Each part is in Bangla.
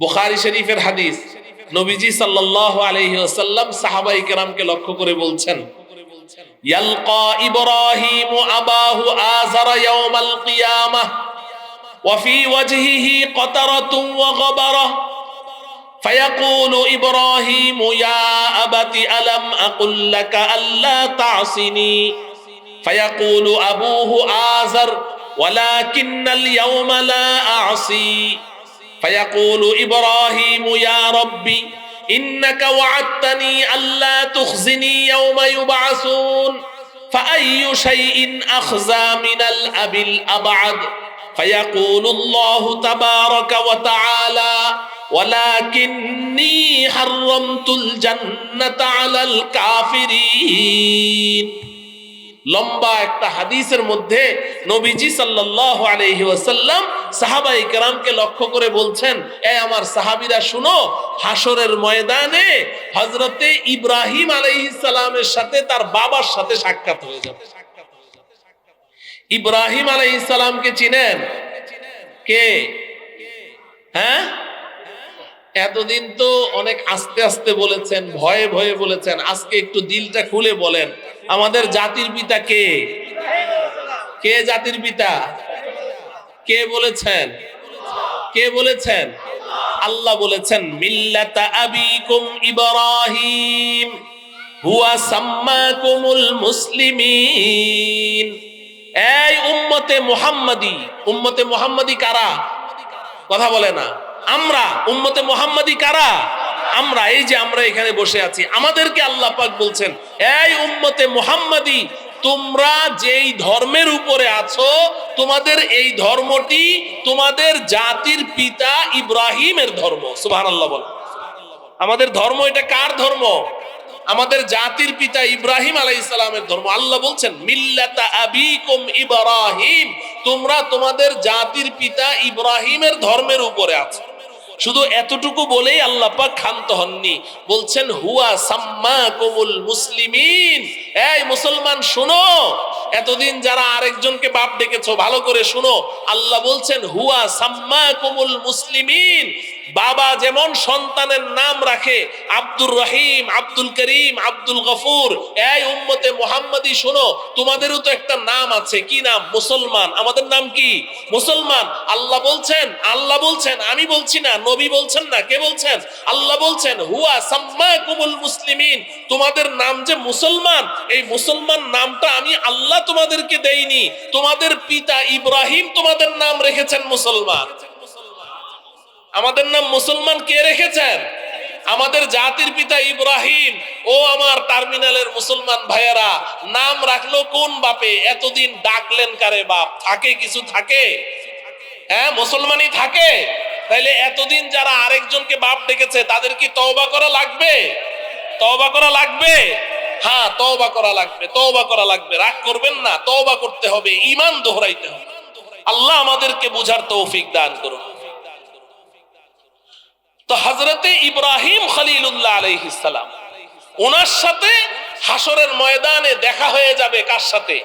বুখারী শরীফের হাদিস নবীজি সাল্লাল্লাহু আলাইহি ওয়াসাল্লাম সাহাবাই কেরামকে লক্ষ্য করে বলছেন ইয়ালকা ইব্রাহিম আবাহু আযার ইয়াউমাল কিয়ামাহ وفي وجهه قطرة وغبرة فيقول إبراهيم يا أبت ألم أقل لك ألا تعصني فيقول أبوه آزر ولكن اليوم لا أعصي فيقول إبراهيم يا ربي إنك وعدتني ألا تخزني يوم يبعثون فأي شيء أخزى من الأب الأبعد فيقول الله تبارك وتعالى ولكني حرمت الجنة على الكافرين লম্বা একটা হাদিসের মধ্যে নবীজি সাল্লাল্লাহু আলাইহি ওয়াসাল্লাম সাহাবাই কেরামকে লক্ষ্য করে বলছেন, এ আমার সাহাবীরা, শুনো হাসরের ময়দানে হযরতে ইব্রাহিম আলাইহিস সালামের সাথে তার বাবার সাথে সাক্ষাৎ হয়ে যাবে। ইব্রাহিম আলাইহিস সালামকে চিনেন? কে? হ্যাঁ? এতদিন তো অনেক আস্তে আস্তে বলেছেন, ভয়ে ভয়ে বলেছেন, আজকে একটু দিলটা খুলে বলেন। আমাদের জাতির পিতা কে? কে জাতির পিতা? কে বলেছেন? কে বলেছেন? আল্লাহ বলেছেন, মিল্লাতা আবিকুম ইব্রাহিম, হুয়া সাম্মাকুমুল মুসলিমিন। এই উম্মতে মুহাম্মাদি উম্মতে মুহাম্মাদি কারা? কথা বলে না। আমরা, উম্মতে মুহাম্মাদি কারা? আমরা, এই যে আমরা এখানে বসে আছি, আমাদেরকে আল্লাহ পাক বলছেন, এই উম্মতে মুহাম্মাদি, তোমরা যেই ধর্মের উপরে আছো, তোমাদের এই ধর্মটি তোমাদের জাতির পিতা ইব্রাহিমের ধর্ম। সুবহানাল্লাহ বল। আমাদের ধর্ম এটা কার ধর্ম? আমাদের জাতির পিতা ইব্রাহিম আলাইহিস সালামের ধর্ম। আল্লাহ বলছেন, মিল্লাতা আবিকুম ইব্রাহিম, তোমরা তোমাদের জাতির পিতা ইব্রাহিমের ধর্মের উপরে আছো। শুধু এতটুকু বলেই আল্লাহ পাক ক্ষান্ত হননি। বলছেন, হুয়া সাম্মা কুমুল মুসলিমিন। এই মুসলমান, শুনো। এতদিন যারা আরেকজনকে বাপ ডেকেছো, ভালো করে শুনো। আল্লাহ বলছেন, হুয়া সাম্মা কুমুল মুসলিমিন। বাবা যেমন সন্তানের নাম রাখে, আব্দুর রহিম, আব্দুল করিম, আব্দুল গফুর, এই উম্মতে মোহাম্মদী শোনো, তোমাদেরও তো একটা নাম আছে। কি নাম? মুসলমান। আমাদের নাম কি? মুসলমান। আল্লাহ বলছেন আল্লাহ বলছেন, আমি বলছি না, নবী বলছেন না, কে বলছেন? আল্লাহ বলছেন, হুয়া সাম্মা কুমুল মুসলিমিন। তোমাদের নাম যে মুসলমান, এই মুসলমান নামটা আমি আল্লাহ তোমাদেরকে দেইনি। তোমাদের পিতা ইব্রাহিম তোমাদের নাম রেখেছেন মুসলমান। আমাদের নাম মুসলমান কে রেখেছেন? আমাদের জাতির পিতা ইব্রাহিম। ও আমার টার্মিনালের মুসলমান ভাইয়েরা, নাম রাখল কোন বাপে? এতদিন ডাকলেন কারে বাপ? থাকে কিছু থাকে? হ্যাঁ মুসলমানই থাকে। তাইলে এতদিন যারা আরেকজনকে বাপ ডেকেছে, তাদের কি তওবা করা লাগবে? তওবা করা লাগবে? হ্যাঁ তওবা করা লাগবে, তওবা করা লাগবে। রাগ করবেন না, তওবা করতে হবে, ঈমান দোহরাইতে হবে। আল্লাহ আমাদেরকে বুঝার তৌফিক দান করুন। তো হজরতে ইব্রাহিম খলিলুল্লাহ আলহিসাম ওনার সাথে হাসরের ময়দানে দেখা হয়ে যাবে কার সাথে?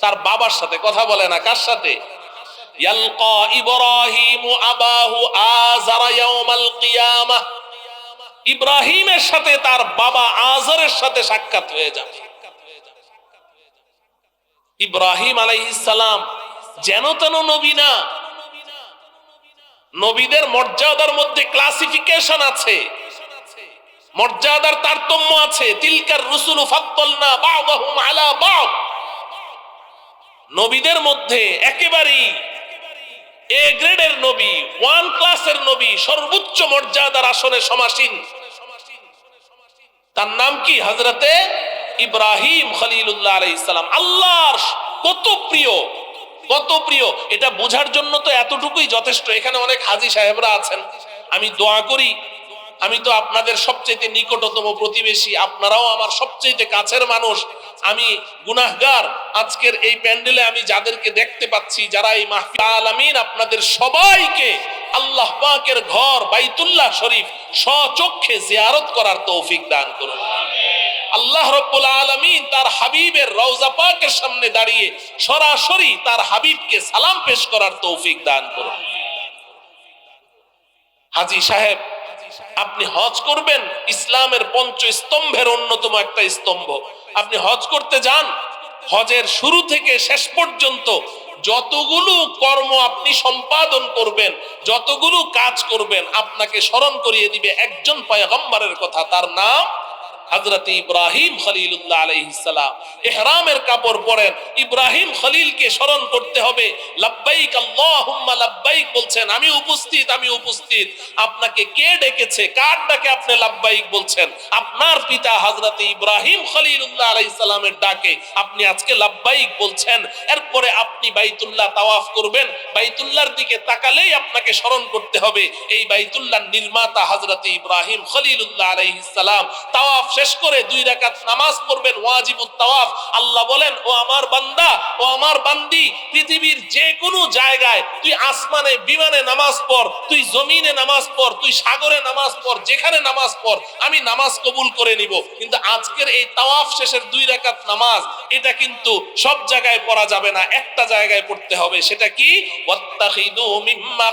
তার বাবার সাথে, কথা বলে না, কার সাথে? আবাহু আযারা ইয়াউমাল ইব্রাহিমের সাথে তার বাবা আজরের সাথে সাক্ষাৎ হয়ে যাবে। ইব্রাহিম আলাইহিস যেন তেন নবী না নবীদের মর্যাদার মধ্যে ক্লাসিফিকেশন আছে। মর্যাদার তারতম্য আছে। তিলকার রসুল ফাদ্দলনা বা'দাহুম আলা বা'দ। নবীদের মধ্যে একেবারেই এ গ্রেডের নবী, ওয়ান ক্লাসের নবী, সর্বোচ্চ মর্যাদার আসনে সমাসীন। তার নাম কি? হজরতে ইব্রাহিম খলিলুল্লাহ আলাইহিস সালাম। আল্লাহর কত প্রিয় কত প্রিয়, এটা বোঝার জন্য তো এতটুকুই যথেষ্ট। এখানে অনেক হাজি সাহেবরা আছেন। আমি দোয়া করি, আমি তো আপনাদের সবচেয়ে নিকটতম প্রতিবেশী, আপনারাও আমার সবচেয়ে কাছের মানুষ। আমি গুনাহগার, আজকের এই প্যান্ডেলে আমি যাদেরকে দেখতে পাচ্ছি, যারা এই মাহফিল আলামিন, আপনাদের সবাইকে আল্লাহ পাকের ঘর, বাইতুল্লাহ শরীফ, স্বচক্ষে জিয়ারত করার তৌফিক দান করুন। আল্লাহ রব্বুল আলমিন তার হাবিবের রওজা পাকের সামনে দাঁড়িয়ে সরাসরি তার হাবিবকে সালাম পেশ করার তৌফিক দান করুন। হাজি সাহেব, আপনি হজ করবেন, ইসলামের পঞ্চ স্তম্ভের অন্যতম একটা স্তম্ভ। আপনি হজ করতে যান, হজের শুরু থেকে শেষ পর্যন্ত যতগুলো কর্ম আপনি সম্পাদন করবেন, যতগুলো কাজ করবেন, আপনাকে স্মরণ করিয়ে দিবে একজন পয়গম্বরের কথা। তার নাম হজরত ইব্রাহিম খলিলুল্লাহ আলাইহিসসালাম ইহরামের কাপড় পরেন। ইব্রাহিম খলিলকে স্মরণ করতে হবে, লাব্বাইক আল্লাহুম্মা বলছেন। আমি উপস্থিত আমি উপস্থিত। আপনাকে কে ডেকেছে? কার ডাকে আপনি লাব্বাইক বলছেন? আপনার পিতা হযরত ইব্রাহিম খলিলুল্লাহ আলাইহিস সালামের ডাকে। আপনি আজকে লাব্বাইক বলছেন। এরপরে আপনি বাইতুল্লাহ তাওয়াফ করবেন। বাইতুল্লাহর দিকে তাকালেই আপনাকে স্মরণ করতে হবে। এই বাইতুল্লাহ নির্মাতা হযরত ইব্রাহিম খলিলুল্লাহ আলাইহিস সালাম। তাওয়াফ শেষ করে দুই রাকাত নামাজ পড়বেন, ওয়াজিবুত তাওয়াফ। আল্লাহ বলেন, ও আমার বান্দা, ও আমার বান্দি, পৃথিবীর যে কোনো জায়গায় তুই আসমানে, বিমানে নামাজ পড়, তুই জমিনে নামাজ পড়, তুই সাগরে নামাজ পড়, যেখানে নামাজ পড়, আমি নামাজ কবুল করে নিব। কিন্তু আজকের এই তাওয়াফ শেষের দুই রাকাত নামাজ, এটা কিন্তু সব জায়গায় পড়া যাবে না, একটা জায়গায় পড়তে হবে, সেটা কি? ইব্রাহিমা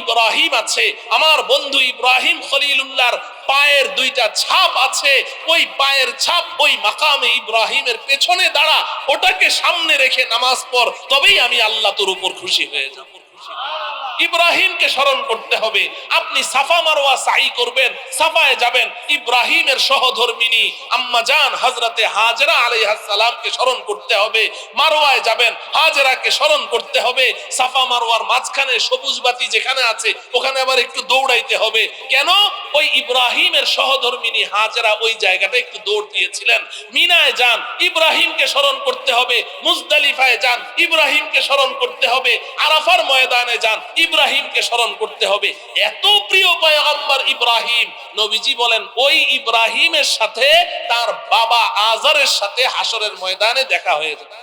ইব্রাহিম আছে, আমার বন্ধু ইব্রাহিম খলিলুল্লাহর পায়ের দুইটা ছাপ আছে। ওই পায়ের ছাপ ওই মাকামে ইব্রাহিমের পেছনে দাঁড়া, ওটাকে সামনে রেখে নামাজ পড়, তবেই আমি আল্লাহ তোর উপর খুশি হয়ে যাব। ইব্রাহিমকে স্মরণ করতে হবে। আপনি সাফা মারোয়া সাই করবেন, সাফায় যাবেন। ইব্রাহিমের সহধর্মিনী আম্মা জান হজরতে হাজরা আলাইহাস সালামকে স্মরণ করতে হবে। মারোয়ায় যাবেন, হাজরাকে স্মরণ করতে হবে। সাফা মারোয়ার মাঝখানে সবুজ বাতি যেখানে আছে, ওখানে আবার একটু দৌড়াইতে হবে। কেন? ওই ইব্রাহিমের সহধর্মিনী হাজরা ওই জায়গাটা একটু দৌড় দিয়েছিলেন। মিনায় যান, ইব্রাহিমকে স্মরণ করতে হবে। মুজদালিফায় যান, ইব্রাহিমকে স্মরণ করতে হবে। আরাফার ময়দানে যান ইব্রাহিমকে স্মরণ করতে হবে। এত প্রিয় পয়গম্বর ইব্রাহিম, নবীজি বলেন, ওই ইব্রাহিমের সাথে তার বাবা আজারের সাথে হাসরের ময়দানে দেখা হয়ে যাবে।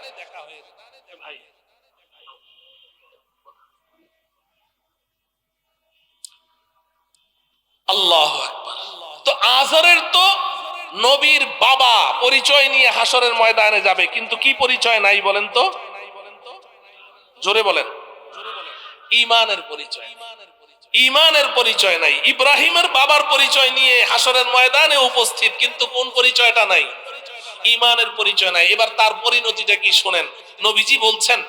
আল্লাহ তো আজরের তো নবীর বাবা পরিচয় নিয়ে হাসরের ময়দানে যাবে, কিন্তু কি পরিচয় নাই বলেন তো? জোরে বলেন। ইমানের পরিচয় ইমানের পরিচয় নাই। ইব্রাহিমের বাবার পরিচয় নিয়ে হাসরের ময়দানে উপস্থিত, কিন্তু কোন পরিচয়টা নাই? ইমানের পরিচয় নাই। এবার তার পরিণতিটা কি শোনেন? নবীজি বলছেন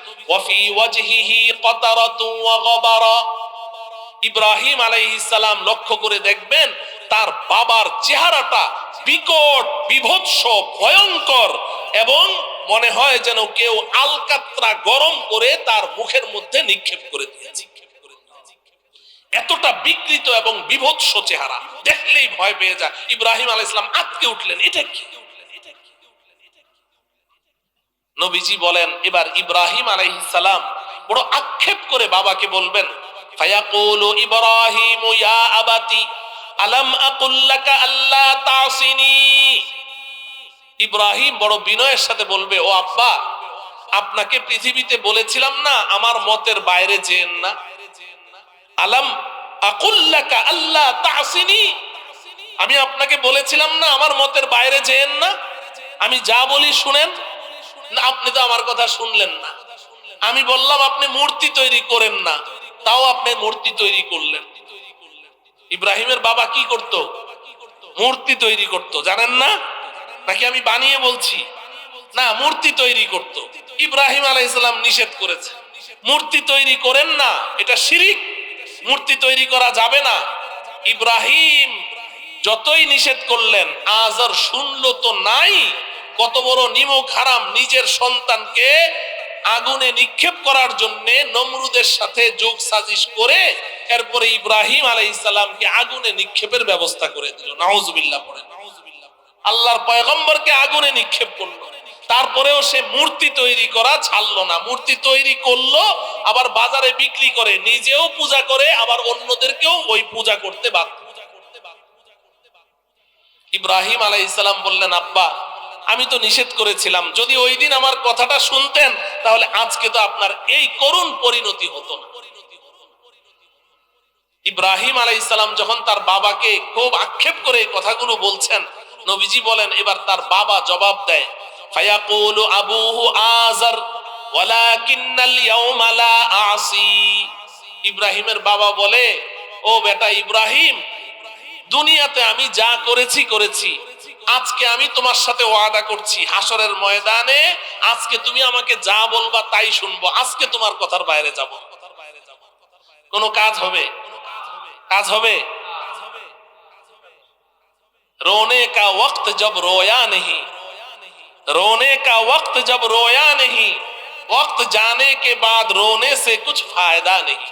ইব্রাহিম আলাইহিস লক্ষ্য করে দেখবেন, তার বাবার চেহারাটা বিকট, বিভৎস, ভয়ঙ্কর এবং মনে হয় যেন কেউ আলকাত্রা গরম করে তার মুখের মধ্যে নিক্ষেপ করে দিয়েছে। এতটা বিকৃত এবং বিভৎস চেহারা, দেখলেই ভয় পেয়ে যায়। ইব্রাহিম আলাইহিস সালাম আটকে উঠলেন। এটা কি? নবীজি বলেন, এবার ইব্রাহিম আলাইহিস সালাম বড় আক্ষেপ করে বাবাকে বলবেন, ফায়াকুলু ইব্রাহিম ইয়া আবাতি, আলাম আকুল লাকা আল্লা তাসিনি? ইব্রাহিম বড় বিনয়ের সাথে বলবে, ও আব্বা, আপনাকে পৃথিবীতে বলেছিলাম না, আমার মতের বাইরে যেন না। আলাম আকুল লাকা আল্লা তাসিনি, আমি আপনাকে বলেছিলাম না, আমার মতের বাইরে যেন না। আমি যা বলি শুনেন, না, আপনি তো আমার কথা শুনলেন না। আমি বললাম, আপনি মূর্তি তৈরি করেন না, তাও আপনি মূর্তি তৈরি করলেন। ইব্রাহিমের বাবা কি করত? মূর্তি তৈরি করত, জানেন না? নাকি আমি বানিয়ে বলছি? না, মূর্তি তৈরি করত। ইব্রাহিম আলাইসালাম নিষেধ করেছে। মূর্তি তৈরি করেন না, এটা শিরিক। মূর্তি তৈরি করা যাবে না। ইব্রাহিম যতই নিষেধ করলেন আজ আর শুনলো তো নাই। কত বড় নিমক হারাম নিজের সন্তানকে আগুনে নিক্ষেপ করার জন্য নমরুদের সাথে যোগ সাজিশ করে এরপরে ইব্রাহিম আলাইসালামকে আগুনে নিক্ষেপের ব্যবস্থা করে দিল। নাউজুবিল্লাহ পড়ে আল্লাহর পয়গম্বরকে আগুনে নিক্ষেপ করল। তারপরেও সে মূর্তি তৈরি করা ছাড়লো না। মূর্তি তৈরি করল, আবার বাজারে বিক্রি করে, নিজেও পূজা করে, আবার অন্যদেরকেও ওই পূজা করতে বাধ্য। ইব্রাহিম আলাই ইসলাম বললেন, আব্বা, আমি তো নিষেধ করেছিলাম। যদি ওই দিন আমার কথাটা শুনতেন, তাহলে আজকে তো আপনার এই করুণ পরিণতি হতো না। ইব্রাহিম আলাই ইসলাম যখন তার বাবাকে খুব আক্ষেপ করে কথাগুলো বলছেন নবীজি বলেন, এবার তার বাবা জবাব দেয়, ফায়াকুলু আবুহু আজার ওয়ালাকিন্নাল ইয়াউমা লা আসি। ইব্রাহিমের বাবা বলে, ও বেটা ইব্রাহিম, দুনিয়াতে আমি যা করেছি করেছি। আজকে আমি তোমার সাথে ওয়াদা করছি হাসরের ময়দানে আজকে তুমি আমাকে যা বলবা তাই শুনব, আজকে তোমার কথার বাইরে যাব। কোনো কাজ হবে? কাজ হবে? रोने का वक्त जब रोया नहीं रोने का वक्त जब रोया नहीं वक्त जाने के बाद रोने से कुछ फायदा नहीं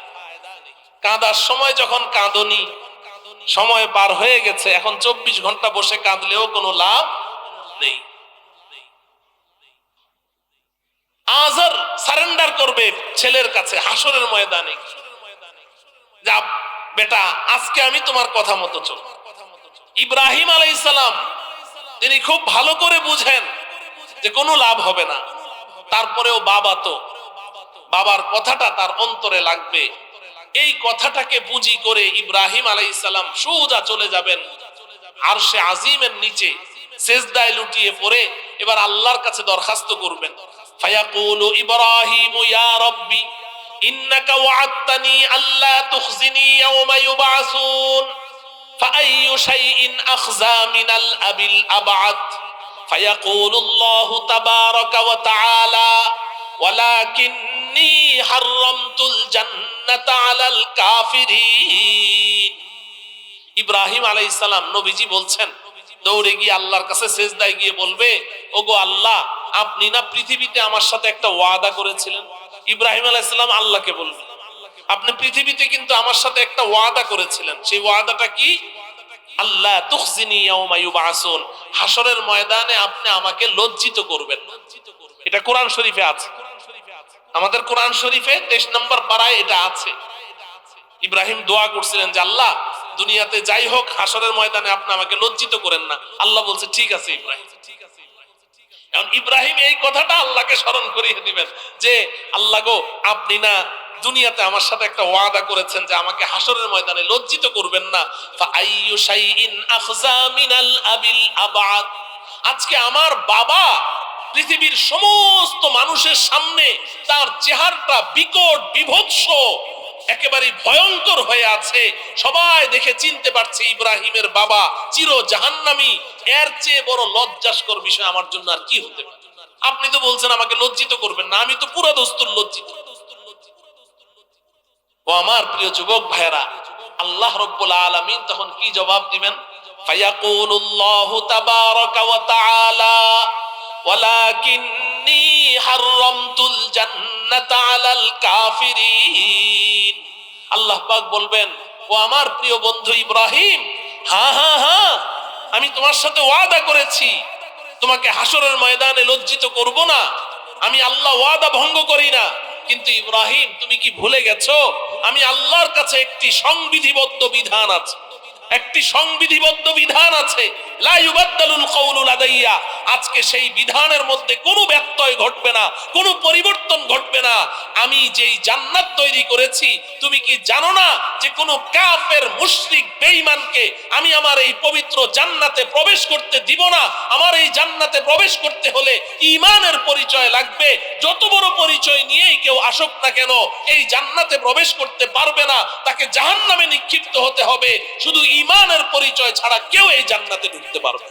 কাঁদার সময় যখন কাঁদনি সময় পার হয়ে গেছে এখন চব্বিশ ঘন্টা বসে কাঁদলেও কোনো লাভ নেই আজর সারেন্ডার করবে ছেলের কাছে হাসরের ময়দানে যা বেটা আজকে আমি তোমার কথা মতো চল ইব্রাহিম আলাইসালাম তিনি খুব ভালো করে বুঝেন যে কোনো লাভ হবে না। তারপরেও বাবা তো, বাবার কথাটা তার অন্তরে লাগবে। এই কথাটাকে পুঁজি করে ইব্রাহিম আলাইসালাম সোজা চলে যাবেন। আর সে আজিমের নিচে সেজদায় লুটিয়ে পড়ে এবার আল্লাহর কাছে দরখাস্ত করবেন। ফায়াকুলু ইব্রাহিম, ইয়া রব্বি, ইন্নাকা ওয়া'আদতানি আল্লা তুখজিনি ইয়াওমা ইউবআসুন فأي شيء أخزى من الأب الأبعد فيقول الله تبارك وتعالى ولكني حرمت الجنة على الكافرين ইব্রাহিম আলাইহিস সালাম নবীজি বলছেন দৌড়ে গিয়ে আল্লাহর কাছে সেজদায় গিয়ে বলবে ওগো আল্লাহ আপনি না পৃথিবীতে আমার সাথে একটা ওয়াদা করেছিলেন ইব্রাহিম আলাইহিস সালাম আল্লাহকে বলবেন আপনি পৃথিবীতে কিন্তু আমার সাথে একটা ওয়াদা করেছিলেন। সেই ওয়াদাটা কি? আল্লাহ তুখজিনি ইয়াউমা হাসরের ময়দানে আপনি আমাকে লজ্জিত করবেন। এটা কোরআন শরীফে আছে। আমাদের কোরআন শরীফে 23 নম্বর পারায় এটা আছে। ইব্রাহিম দোয়া করছিলেন যে, আল্লাহ, দুনিয়াতে যাই হোক হাসরের ময়দানে আপনি আমাকে লজ্জিত করেন না। আল্লাহ বলছে, ঠিক আছে ইব্রাহিম। এখন ইব্রাহিম এই কথাটা আল্লাহকে স্মরণ করিয়ে দিবেন যে, আল্লাহ গো, আপনি না দুনিয়াতে আমার সাথে একটা ওয়াদা করেছেন যে আমাকে হাসরের ময়দানে লজ্জিত করবেন না। আজকে আমার বাবা পৃথিবীর সমস্ত মানুষের সামনে তার চেহারাটা বিকট, বিভৎস একেবারে ভয়ঙ্কর হয়ে আছে। সবাই দেখে চিনতে পারছে ইব্রাহিমের বাবা চির জাহান্নামী। এর চেয়ে বড় লজ্জাস্কর বিষয় আমার জন্য আর কি হতে পারে? আপনি তো বলছেন আমাকে লজ্জিত করবেন না, আমি তো পুরা দস্তুর লজ্জিত। ও আমার প্রিয় যুবক ভাইরা আল্লাহ রব্বুল আলামিন তখন কি জবাব দিবেন? ফায়াকুলুল্লাহু তাবারাকা ওয়া তাআলা, ওয়ালাকিন্নী হাররামতুল জান্নাতা আলাল কাফিরিন। আল্লাহ পাক বলবেন, ও আমার প্রিয় বন্ধু ইব্রাহিম হ্যাঁ হ্যাঁ হ্যাঁ আমি তোমার সাথে ওয়াদা করেছি। তোমাকে হাসরের ময়দানে লজ্জিত করব না। আমি আল্লাহ ওয়াদা ভঙ্গ করি না। কিন্তু ইব্রাহিম তুমি কি ভুলে গেছো? আমি আল্লাহর কাছে একটি সংবিধিবদ্ধ বিধান আছে। একটি সংবিধিবদ্ধ বিধান আছে। আজকে সেই বিধানের মধ্যে কোনো ব্যত্যয় ঘটবে না, কোনো পরিবর্তন ঘটবে না। আমি যেই জান্নাত তৈরি করেছি, তুমি কি জানো না যে কোনো কাফের, মুশরিক, বেঈমানকে আমি আমার এই পবিত্র জান্নাতে প্রবেশ করতে দিব না? আমার এই জান্নাতে প্রবেশ করতে হলে ঈমানের পরিচয় লাগবে। যত বড় পরিচয় নিয়েই কেউ আসুক না কেন, এই জান্নাতে প্রবেশ করতে পারবে না। তাকে জাহান্নামে নিক্ষিপ্ত হতে হবে। শুধু ঈমানের পরিচয় ছাড়া কেউ এই জান্নাতে ঢুকতে পারবে